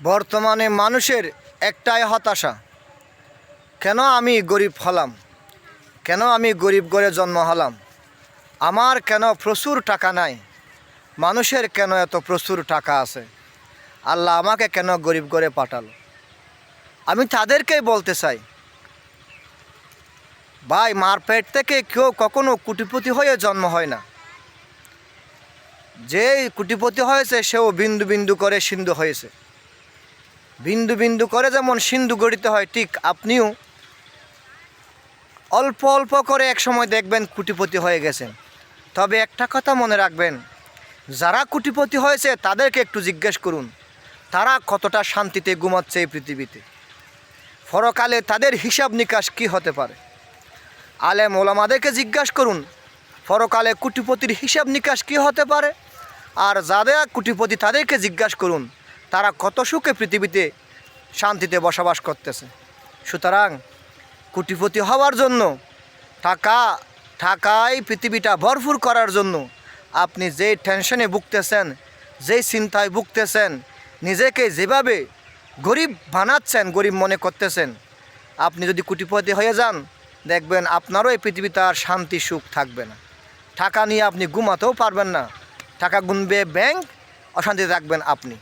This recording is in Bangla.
বর্তমানে মানুষের একটাই হতাশা, কেন আমি গরিব হলাম? কেন আমি গরিব করে জন্ম হলাম? আমার কেন প্রচুর টাকা নাই? মানুষের কেন এত প্রচুর টাকা আছে? আল্লাহ আমাকে কেন গরিব করে পাঠালো? আমি তাদেরকেই বলতে চাই। ভাই মার পেট থেকে কেউ কখনো কুটিপতি হয়ে জন্ম হয় না। যে কুটিপতি হয়েছে, সেও বিন্দু বিন্দু করে সিন্ধু হয়েছে। বিন্দু বিন্দু করে যেমন সিন্ধু গড়িতে হয়, ঠিক আপনিও অল্প অল্প করে এক সময় দেখবেন কুটিপতি হয়ে গেছেন। তবে একটা কথা মনে রাখবেন, যারা কুটিপতি হয়েছে তাদেরকে একটু জিজ্ঞেস করুন, তারা কতটা শান্তিতে ঘুমাচ্ছে এই পৃথিবীতে? ফরকালে তাদের হিসাব নিকাশ কি হতে পারে? আলেম ওলামাদেরকে জিজ্ঞাসা করুন, পরকালে কুটিপতির হিসাব নিকাশ কি হতে পারে? আর যাদের কুটিপতি তাদেরকে জিজ্ঞাসা করুন তারা কত সুখে পৃথিবীতে শান্তিতে বসবাস করতেছে। সুতরাং কুটিপতি হওয়ার জন্য, টাকা টাকায় পৃথিবীটা ভরপুর করার জন্য আপনি যেই টেনশনে ভুগতেছেন, যেই চিন্তায় ভুগতেছেন, নিজেকে যেভাবে গরিব বানাচ্ছেন, গরিব মনে করতেছেন, আপনি যদি কুটিপতি হয়ে যান, দেখবেন আপনারও এই পৃথিবীতে আর শান্তি, সুখ থাকবে না। টাকা নিয়ে আপনি ঘুমাতেও পারবেন না। টাকা গুনবে ব্যাংক অশান্তি থাকবেন আপনি।